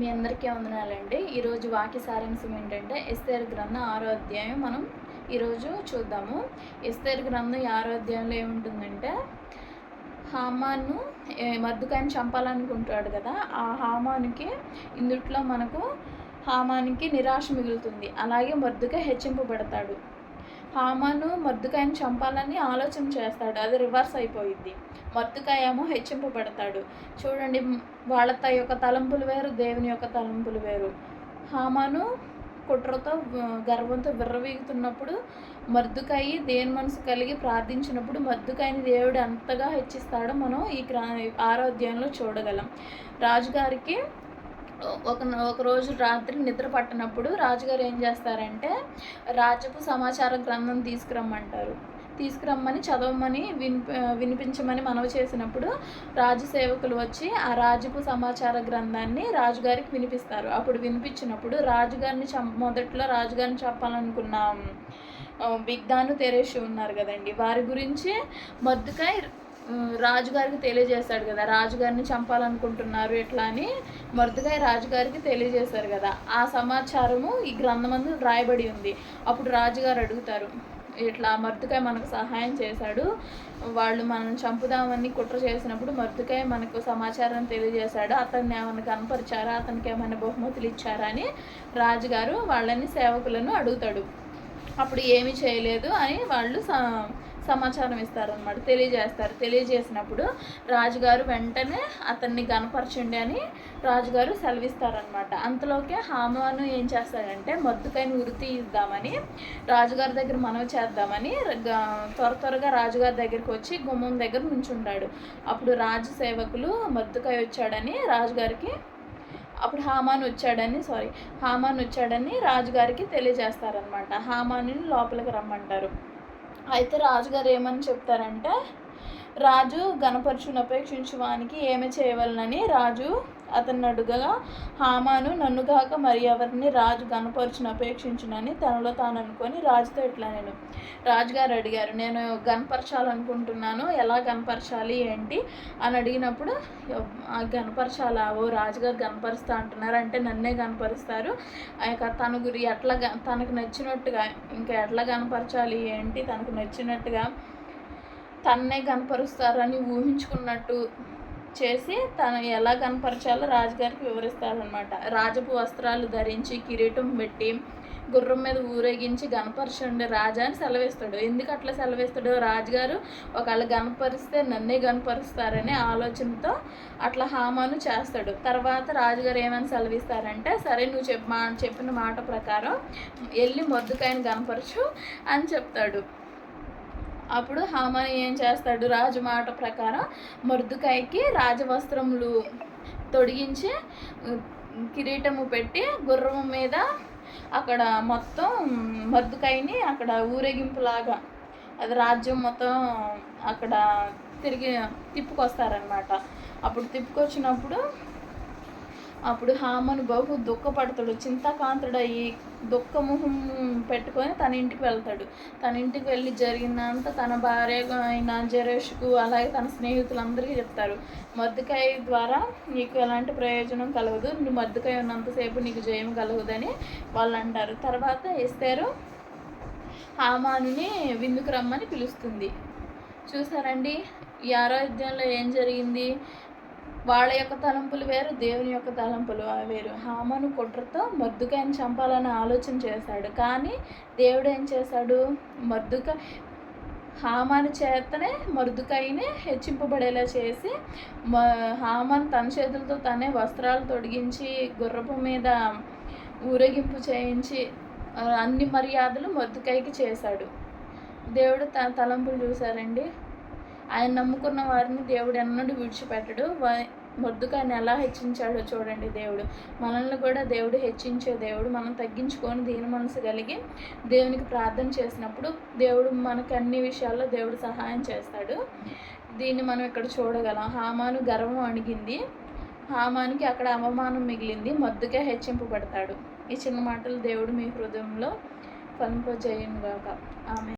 మీ అందరికీ వందనాలండి. ఈరోజు వాక్య సారాంశం ఏంటంటే ఎస్తేర్ గ్రంథం ఆరో అధ్యాయం మనం ఈరోజు చూద్దాము. ఎస్తేర్ గ్రంథం ఆరో అధ్యాయంలో ఏముంటుందంటే హామాను మర్దుకాయని చంపాలనుకుంటాడు కదా ఆ హామానికి ఇందుట్లో మనకు హామానికి నిరాశ మిగులుతుంది. అలాగే మర్దుగా హెచ్చింపబడతాడు. హామాను మర్దుకాయని చంపాలని ఆలోచన చేస్తాడు. అది రివర్స్ అయిపోయింది మర్దుకాయ ఏమో హెచ్చింపబడతాడు. చూడండి వాళ్ళ యొక్క తలంపులు వేరు దేవుని యొక్క తలంపులు వేరు. హామాను కుట్రతో గర్వంతో విర్రవీగుతున్నప్పుడు మర్దుకాయి దేని మనసు కలిగి ప్రార్థించినప్పుడు మర్దుకాయని దేవుడు అంతగా హెచ్చిస్తాడో మనం ఈ ఆరో ఆరోగ్యంలో చూడగలం. రాజుగారికి ఒక ఒకరోజు రాత్రి నిద్ర పట్టినప్పుడు రాజుగారు ఏం చేస్తారంటే రాజపు సమాచార గ్రంథం తీసుకురమ్మంటారు. తీసుకురమ్మని చదవమని వినిపి వినిపించమని మనవి చేసినప్పుడు రాజు సేవకులు వచ్చి ఆ రాజపు సమాచార గ్రంథాన్ని రాజుగారికి వినిపిస్తారు. అప్పుడు వినిపించినప్పుడు రాజుగారిని చం మొదట్లో రాజుగారిని చెప్పాలనుకున్న విగ్ధాను తెరేసి ఉన్నారు కదండి. వారి గురించి మద్దుకాయ రాజుగారికి తెలియజేశాడు కదా. రాజుగారిని చంపాలనుకుంటున్నారు ఎట్లా అని మరుదుగా రాజుగారికి తెలియజేశారు కదా. ఆ సమాచారము ఈ గ్రంథమందు రాయబడి ఉంది. అప్పుడు రాజుగారు అడుగుతారు ఇట్లా మర్దుకాయ మనకు సహాయం చేశాడు? వాళ్ళు మనం చంపుదామని కుట్ర చేసినప్పుడు మర్దుకాయ మనకు సమాచారం తెలియజేశాడు. అతన్ని ఏమైనా కనపరిచారా? అతనికి ఏమైనా బహుమతులు ఇచ్చారా? అని రాజుగారు వాళ్ళని సేవకులను అడుగుతాడు. అప్పుడు ఏమీ చేయలేదు అని వాళ్ళు సమాచారం ఇస్తారనమాట తెలియజేస్తారు. తెలియజేసినప్పుడు రాజుగారు వెంటనే అతన్ని గనపరచండి అని రాజుగారు సెలవిస్తారనమాట అంతలోకే హామాను ఏం చేస్తాడంటే మద్దుకైన ఉరితి ఇద్దామని రాజుగారి దగ్గర మనవి చేద్దామని త్వర త్వరగా రాజుగారి దగ్గరికి వచ్చి గుమ్మం దగ్గర నుంచుంటాడు అప్పుడు రాజు సేవకులు మద్దుకాయ వచ్చాడని రాజుగారికి అప్పుడు హామాన్ వచ్చాడని సారీ హామాన్ వచ్చాడని రాజుగారికి తెలియజేస్తారనమాట హామాని లోపలికి రమ్మంటారు. అయితే రాజుగారు ఏమని చెప్తారంటే రాజు గణపరుచును అపేక్షించువానికి ఏమి చేయవలనని రాజు అతన్ని అడుగగా హామాను నన్నుగాక మరి ఎవరిని రాజు గణపరుచును అపేక్షించునని తనలో తాను అనుకొని రాజుతో ఇట్లా నేను రాజుగారు అడిగారు నేను గనపరచాలనుకుంటున్నాను ఎలా గనపరచాలి ఏంటి? అని అడిగినప్పుడు గనపరచాలా ఓ రాజుగారు గనపరుస్తా అంటున్నారు అంటే నన్నే గనపరుస్తారు ఆ యొక్క తన గురి ఎట్లా తనకు నచ్చినట్టుగా ఇంకా ఎట్లా కనపరచాలి ఏంటి? తనకు నచ్చినట్టుగా తన్నే కనపరుస్తారని ఊహించుకున్నట్టు చేసి తను ఎలా కనపరచాలో రాజుగారికి వివరిస్తారనమాట రాజపు వస్త్రాలు ధరించి కిరీటం పెట్టి గుర్రం మీద ఊరేగించి గనపరచండి రాజా అని సెలవిస్తాడు. ఎందుకు అట్లా సెలవిస్తాడు రాజుగారు ఒకవేళ గనపరిస్తే నన్నే గనపరుస్తారనే ఆలోచనతో అట్లా హామాను చేస్తాడు. తర్వాత రాజుగారు ఏమని సెలవిస్తారంటే సరే నువ్వు చెప్ మా చెప్పిన మాట ప్రకారం వెళ్ళి మొద్దుకాయను గనపరచు అని చెప్తాడు. అప్పుడు హామాని ఏం చేస్తాడు? రాజు మాట ప్రకారం మృదుకాయకి రాజవస్త్రములు తొడిగించి కిరీటము పెట్టి గుర్రం మీద అక్కడ మొత్తం మర్దుకాయని అక్కడ ఊరేగింపులాగా అది రాజ్యం మొత్తం అక్కడ తిరిగి తిప్పుకొస్తారనమాట అప్పుడు తిప్పుకొచ్చినప్పుడు అప్పుడు హామను బహు దుఃఖపడతాడు చింతాకాంతుడయ్యి దుఃఖముహం పెట్టుకొని తన ఇంటికి వెళ్తాడు. తన ఇంటికి వెళ్ళి జరిగినంత తన భార్య అయిన జరేష్కు అలాగే తన స్నేహితులందరికీ చెప్తారు మద్దుకాయ ద్వారా నీకు ఎలాంటి ప్రయోజనం కలగదు నువ్వు మద్దుకాయ ఉన్నంతసేపు నీకు జయం కలగదని వాళ్ళు అంటారు తర్వాత ఇస్తారు హామానుని విందుకు రమ్మని పిలుస్తుంది. చూసారండి ఈ ఆరాధ్యంలో ఏం జరిగింది? వాళ్ళ యొక్క తలంపులు వేరు దేవుని యొక్క తలంపులు వేరు. హామను కుట్రతో మర్దుకాయని చంపాలని ఆలోచన చేశాడు. కానీ దేవుడు ఏం చేశాడు? మద్దుక హామాని చేతనే మరుదుకాయని హెచ్చింపబడేలా చేసి హామాన్ తన చేతులతో తనే వస్త్రాలు తొడిగించి గుర్రపు మీద ఊరేగింపు చేయించి అన్ని మర్యాదలు మద్దుకాయకి చేశాడు. దేవుడు తన తలంపులు చూశారండి. ఆయన నమ్ముకున్న వారిని దేవుడు ఎన్నడూ విడిచిపెట్టడు. మొద్దుకాయని ఎలా హెచ్చించాడో చూడండి దేవుడు. మనల్ని కూడా దేవుడు హెచ్చించే దేవుడు. మనం తగ్గించుకొని దీని మనసు కలిగి దేవునికి ప్రార్థన చేసినప్పుడు దేవుడు మనకు అన్ని విషయాల్లో దేవుడు సహాయం చేస్తాడు. దీన్ని మనం ఇక్కడ చూడగలం. హామాను గర్వం అణిగింది. హామానికి అక్కడ అవమానం మిగిలింది. మొద్దుగా హెచ్చింపబడతాడు. ఈ చిన్న మాటలు దేవుడు మీ హృదయంలో ఫలింపజేయను గాక ఆమె